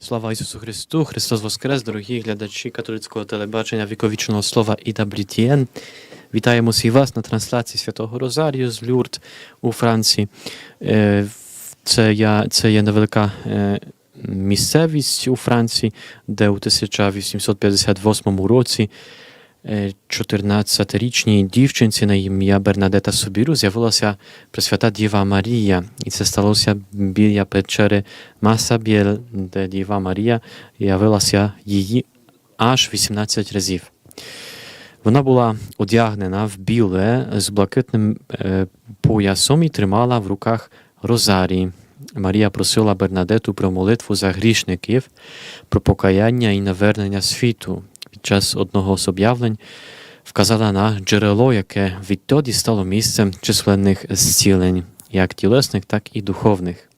Слава Ісусу Христу! Христос Воскрес, дорогі глядачі католицького телебачення віковічного слова IWTN. Вітаємо всіх вас на трансляції Святого Розарію з Люрт у Франції. Е, Це, я, це є невелика е, місцевість у Франції, де у 1858 році 14-річній дівчинці на ім'я Бернадета Собіру з'явилася Пресвята Діва Марія. І це сталося біля печери Масабєл, де Діва Марія явилася її аж 18 разів. Вона була одягнена в біле з блакитним е, поясом і тримала в руках розарій. Марія просила Бернадету про молитву за грішників, про покаяння і навернення світу. Під час одного з об'явлень вказала на джерело, яке відтоді стало місцем численних зцілень, як тілесних, так і духовних.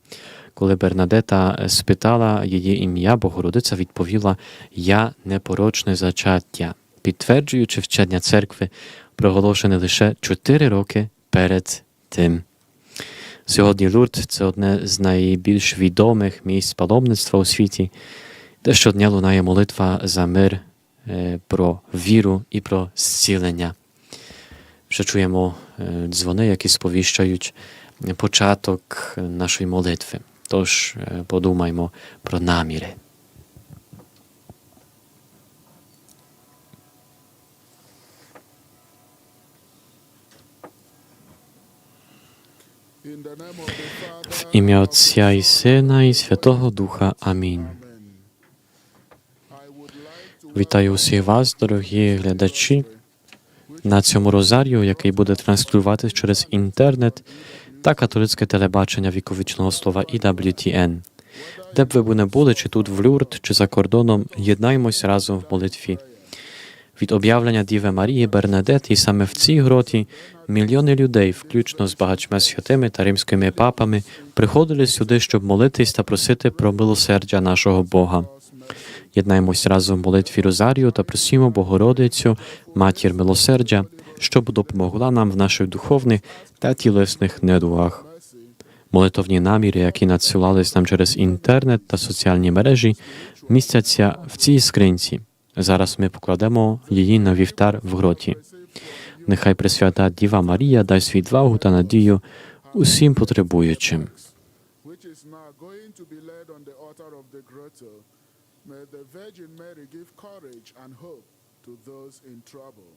Коли Бернадета спитала її ім'я, Богородиця відповіла Я непорочне зачаття, підтверджуючи вчення церкви, проголошене лише 4 роки перед тим. Сьогодні Лурд це одне з найбільш відомих місць паломництва у світі, де щодня лунає молитва за мир, про віру і про зцілення. Вже чуємо е, дзвони, які сповіщають початок нашої молитви. Тож е, подумаймо про наміри. В ім'я Отця і Сина і Святого Духа. Амінь. Вітаю усіх вас, дорогі глядачі, на цьому розарію, який буде транслюватись через інтернет та католицьке телебачення віковічного слова EWTN. Де б ви не були, чи тут в Люрд, чи за кордоном, єднаймось разом в молитві. Від об'явлення Діви Марії Бернадет і саме в цій гроті мільйони людей, включно з багатьма святими та римськими папами, приходили сюди, щоб молитись та просити про милосердя нашого Бога. Єднаємось разом в молитві Розарію та просимо Богородицю, матір милосердя, щоб допомогла нам в наших духовних та тілесних недугах. Молитовні наміри, які надсилались нам через інтернет та соціальні мережі, містяться в цій скринці. Зараз ми покладемо її на вівтар в гроті. Нехай Пресвята Діва Марія дасть відвагу та надію усім потребуючим. which is now going to be led on the altar of the grotto. The Virgin Mary give courage and hope to those in trouble.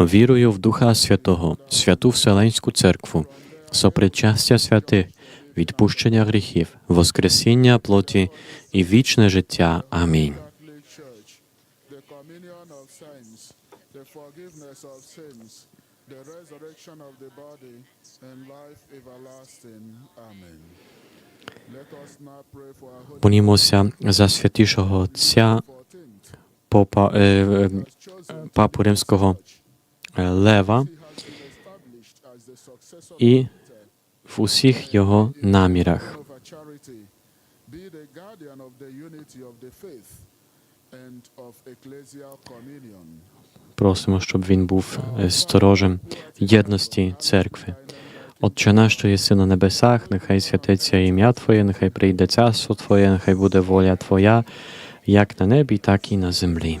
Вірую в Духа Святого, святу Вселенську Церкву, сопричастя святих, відпущення гріхів, воскресіння плоті і вічне життя. Амінь. Молімося за святішого Отця 14th, Попа, е, е, Папу Римського Лева the successor і в усіх його намірах. Просимо, щоб він був е, сторожем єдності церкви. Отче наш, що єси на небесах, нехай святиться ім'я Твоє, нехай прийде царство Твоє, нехай буде воля Твоя, як на небі, так і на землі.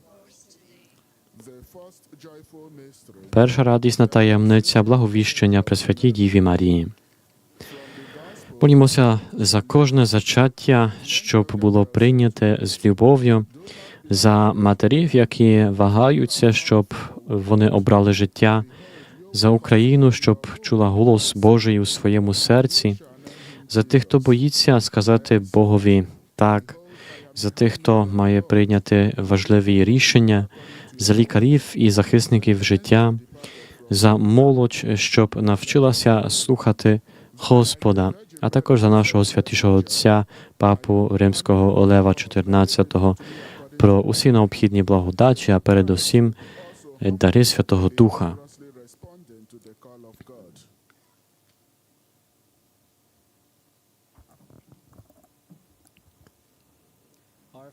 Перша радісна таємниця благовіщення Пресвятій Діві Марії. Молімося за кожне зачаття, щоб було прийняте з любов'ю, за матерів, які вагаються, щоб вони обрали життя, за Україну, щоб чула голос Божий у своєму серці, за тих, хто боїться сказати Богові так, за тих, хто має прийняти важливі рішення, за лікарів і захисників життя, за молодь, щоб навчилася слухати Господа, а також за нашого святішого Отця, папу Римського Олева XIV, про усі необхідні благодачі, а передусім дари Святого Духа. Generously responding to the call of God.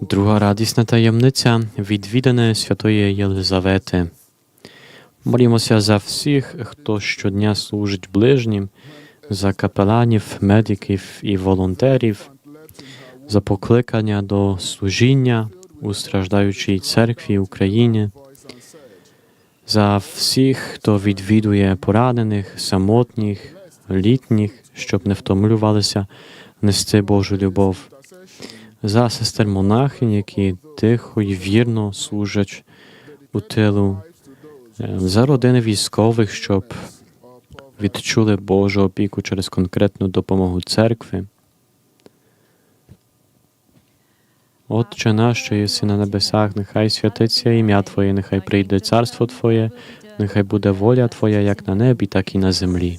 Друга радісна таємниця відвідане Святої Єлизавети. Молімося за всіх, хто щодня служить ближнім, за капеланів, медиків і волонтерів, за покликання до служіння у страждаючій церкві said, за всіх, хто відвідує поранених, самотніх, літніх, щоб не втомлювалися нести Божу любов, за сестер монахинь, які тихо і вірно служать у тилу, е, за родини військових, щоб відчули Божу опіку через конкретну допомогу церкви. Отче наш, що єси на небесах, нехай святиться ім'я Твоє, нехай прийде царство Твоє, нехай буде воля Твоя як на небі, так і на землі.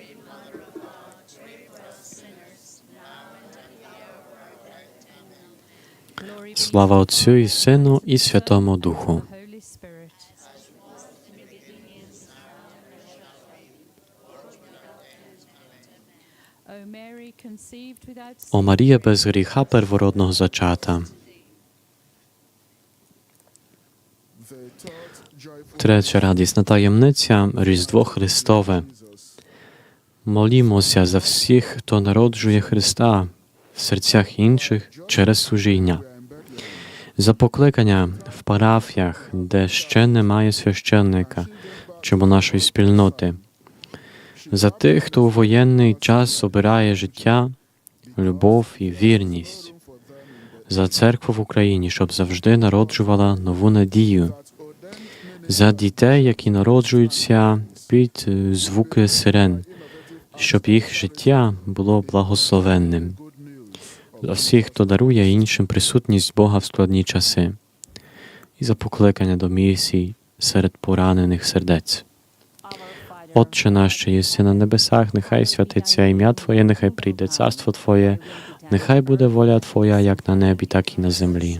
Слава Отцю і Сину, і Святому Духу. О Марія без гріха первородного зачата. Третя радісна таємниця Різдво Христове. Молімося за всіх, хто народжує Христа в серцях інших через служіння, We are in Bethlehem. За покликання в парафіях, де ще немає священника, чому нашої спільноти, за тих, хто у воєнний час обирає життя, любов і вірність, за церкву в Україні, щоб завжди народжувала нову надію, за дітей, які народжуються під е, звуки сирен, щоб їх життя було благословенним. За всіх, хто дарує іншим присутність Бога в складні часи, і за покликання до місій серед поранених сердець. Отче наш, що єси на небесах, нехай святиться ім'я Твоє, нехай прийде царство Твоє, нехай буде воля Твоя, як на небі, так і на землі.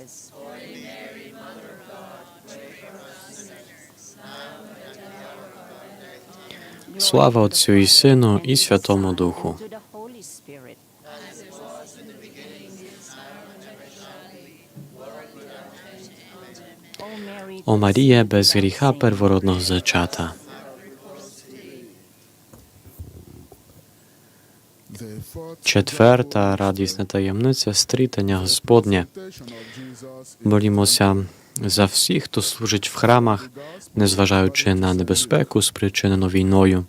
Слава Отцю і Сину, і Святому Духу. О Марія, без гріха первородного зачата. Четверта радісна таємниця стрітання Господнє. Молімося за всіх, хто служить в храмах, незважаючи на небезпеку, спричинену війною,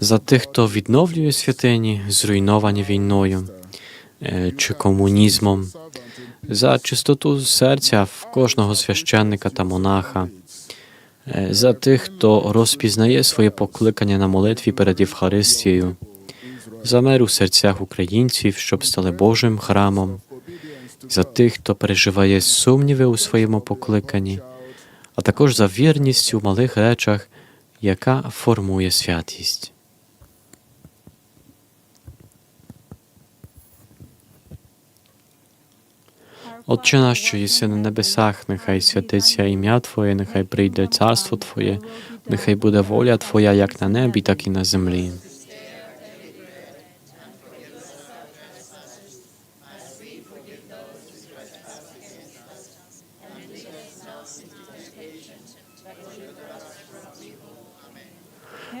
за тих, хто відновлює святині, зруйновані війною е, чи комунізмом, за чистоту серця в кожного священника та монаха, е, за тих, хто розпізнає своє покликання на молитві перед Євхаристією, за мир у серцях українців, щоб стали Божим храмом, за тих, хто переживає сумніви у своєму покликанні, а також за вірність у малих речах, яка формує святість. Отче наш, що єси на небесах, нехай святиться ім'я Твоє, нехай прийде царство Твоє, нехай буде воля Твоя як на небі, так і на землі.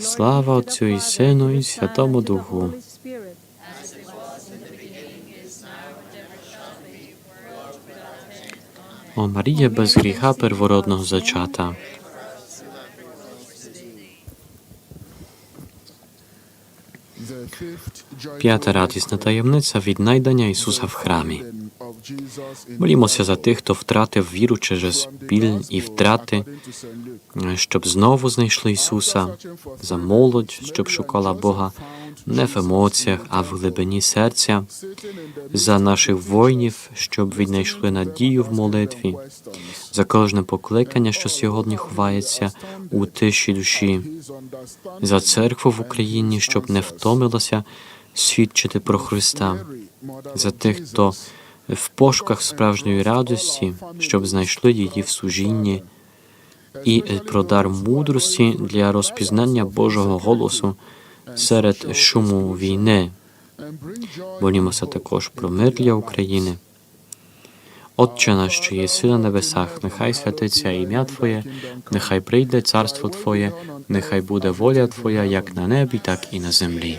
Слава Отцю і Сину, і Святому Духу. О Марія без гріха первородного зачата. П'ята радісна таємниця віднайдення Ісуса в храмі. Молімося за тих, хто втратив віру через біль і втрати, щоб знову знайшли Ісуса, за молодь, щоб шукала Бога не в емоціях, а в глибині серця, за наших воїнів, щоб віднайшли надію в молитві, за кожне покликання, що сьогодні ховається у тиші душі, за церкву в Україні, щоб не втомилася свідчити про Христа, за тих, хто в пошуках справжньої радості, щоб знайшли її в служінні, і про дар мудрості для розпізнання Божого голосу серед шуму війни. Молімося також про мир для України. Отче наш, що єси на небесах, нехай святиться ім'я Твоє, нехай прийде царство Твоє, нехай буде воля Твоя, як на небі, так і на землі.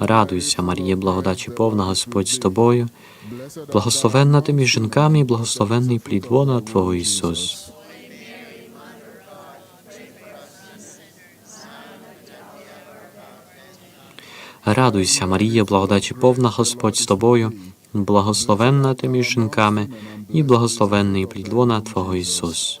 Радуйся, Марія, благодаті повна Господь з тобою, благословенна ти між жінками, і благословенний плід лона Твого Ісус. Радуйся, Марія, благодаті повна Господь з тобою, благословенна ти між жінками, і благословенний плід лона Твого Ісус.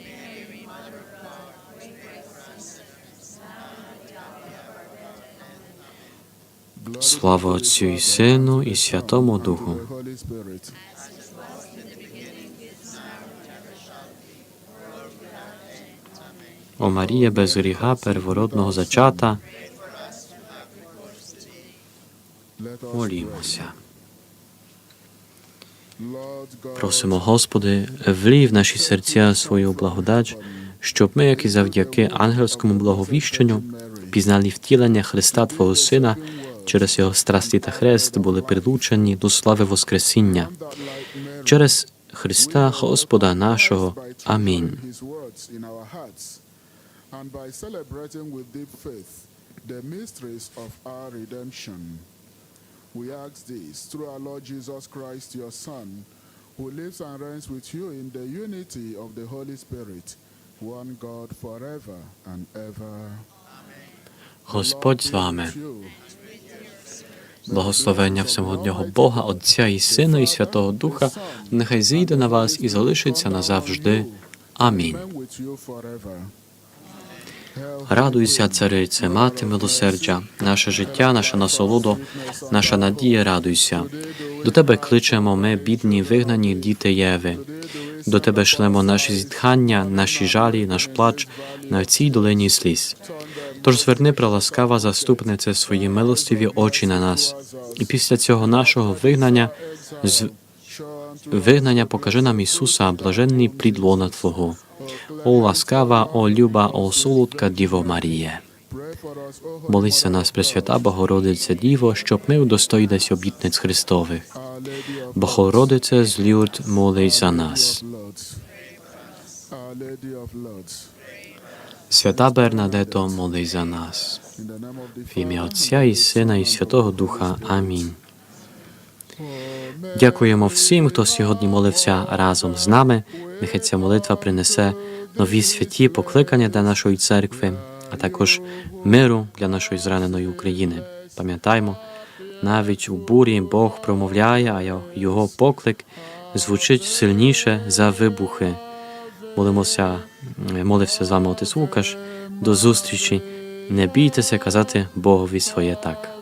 Слава Отцю і Сину, і Святому Духу. О Марія без гріха первородного зачата, молімося. Просимо, Господи, влій в наші серця свою благодать, щоб ми, як і завдяки ангельському благовіщенню, пізнали втілення Христа Твого Сина, через Його страсті та хрест були прилучені до слави Воскресіння. Через Христа Господа нашого. Амінь. His words in our hearts, and by celebrating with deep faith the mysteries of our redemption, we ask this through our Lord Jesus Christ, your Son, who lives and reigns with you in the unity of the Holy Spirit, one God forever and ever. Господь з вами. Благословення всемогутнього Бога, Отця і Сина, і Святого Духа, нехай зійде на вас і залишиться назавжди. Амінь. Радуйся, царице, мати милосердя, наше життя, наша насолода, наша надія, радуйся. До тебе кличемо ми, бідні, вигнані діти Єви. До тебе шлемо наші зітхання, наші жалі, наш плач на цій долині сліз. Тож зверни, проласкава заступнице, свої милостиві очі на нас, і після цього нашого вигнання з вигнання покажи нам Ісуса, блаженний плід лона Твого. О ласкава, о люба, о солодка Діво Маріє. Молися нас, Пресвята Богородиця Діво, щоб ми удостоїлись обітниць Христових. Богородице з Люрд, молись за нас. Our Lady of Lords. Свята Бернадето, молись за нас. В ім'я Отця і Сина, і Святого Духа. Амінь. Дякуємо всім, хто сьогодні молився разом з нами. Нехай ця молитва принесе нові святі покликання для нашої церкви, а також миру для нашої зраненої України. Пам'ятаймо, навіть у бурі Бог промовляє, а його поклик звучить сильніше за вибухи. Молимося, молився з вами отець Лукаш. До зустрічі. Не бійтеся казати Богові своє так.